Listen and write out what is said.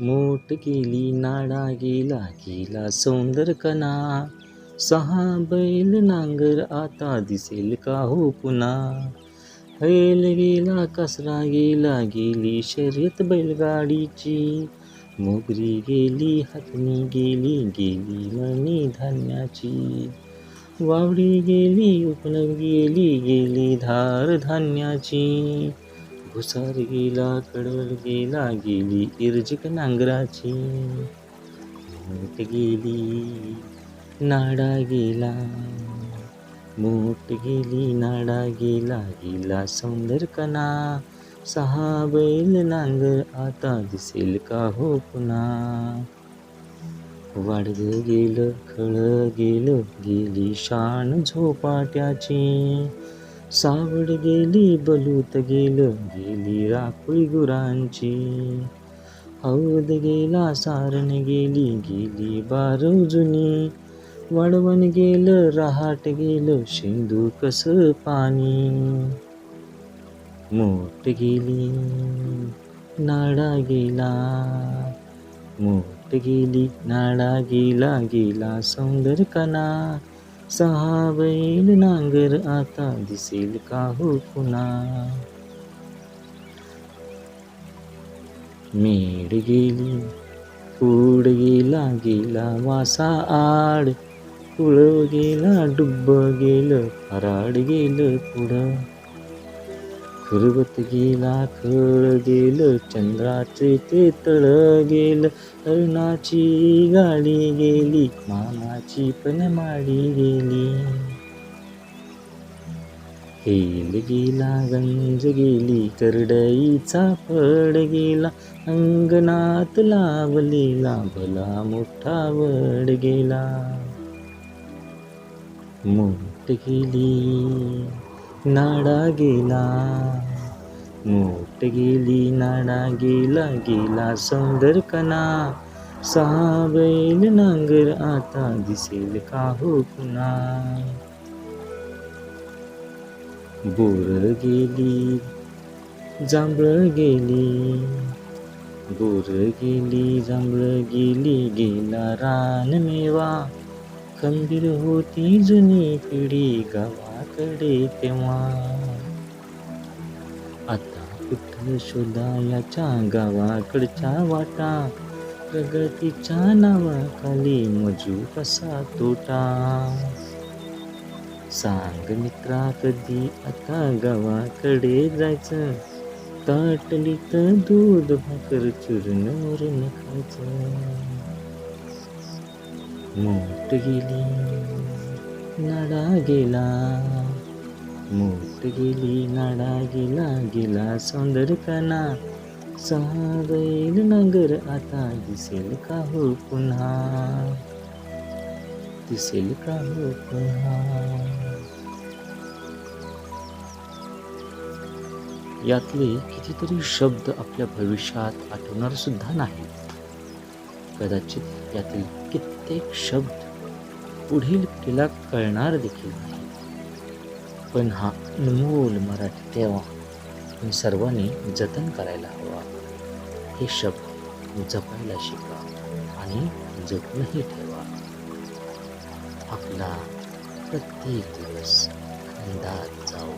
मोठ गेली नाडा गेला गेला सौंदर कना सहा बैल नांगर आता दिसेल का हो पुन्हा? हैल गेला कसरा गेला गेली शर्यत बैलगाडीची. मोगरी गेली हातनी गेली गेली मनी धान्याची. वावडी गेली उपनग गेली गेली धार धान्याची. भुसार गेला कडवल गेला गेली इर्जिक नांगराची. मोठ गेली नाडा गेला. मोठ गेली नाडा गेला गेला सौंदर कना सहा बैल नांगर आता दिसेल का हो पुन्हा? वाढग गेलं खळ गेलं गेली शान झोपाट्याची. सावड गेली बलूत गेलं गेली राखुळी गुरांची. हौद गेला सारण गेली गेली बारव जुनी. वाढवण गेलं रहाट गेलं शेंदू कस पाणी. मोठ गेली नाडा गेला. मोठ गेली नाडा गेला गेला सौंदर कना सहा बैल नांगर आता दिसेल का हो पुन्हा. मेड गेली पुढ गेला गेला वासा आड. पुळ गेला डुब्ब गेलं फराड गेलं पुढं. खुरवत गेला खळ गेलं चंद्राचे ते तळ गेलं. अरुणाची गाडी गेली मामाची पण माडी गेली. हेल गेला गंज गेली करडईचा फड गेला. अंगणात लावलेला भला मोठा वड गेला. मोठ गेली नाडा गेला मोठ गेली नाडा गेला गेला सौंदर कना सहा बैल नांगर आता दिसेल का हो पुन्हा बोर गेली जांभळ गेली बोर गेली जांभळ गेली गेला रान मेवा खंबीर होती जुनी पिढी गावाकडे तेव्हा. आता कुठं शोधा याच्या गावाकडच्या वाटा? प्रगतीच्या नावाखाली मजू कसा तोटा? सांग मित्रा कधी आता गावाकडे जायचं? ताटलीत दूध भाकर चुरणवर खायचं. मोठ गेली. नाडा गेला मोठ गेली नाडा गेला गेला सौंदर काना सहा बैल आता दिसेल का हो पुन्हा? दिसेल का हो पुन्हा? यातले कितीतरी शब्द आपल्या भविष्यात आठवणार सुद्धा नाहीत. कदाचित यातील कित्येक शब्द पुढील पिढीला कळणार देखील नाही. पण हा अनमोल मराठी ठेवा तुम्ही सर्वांनी जतन करायला हवा. हे शब्द जपायला शिका आणि जपूनही ठेवा. आपला प्रत्येक दिवस अंदाज जाऊ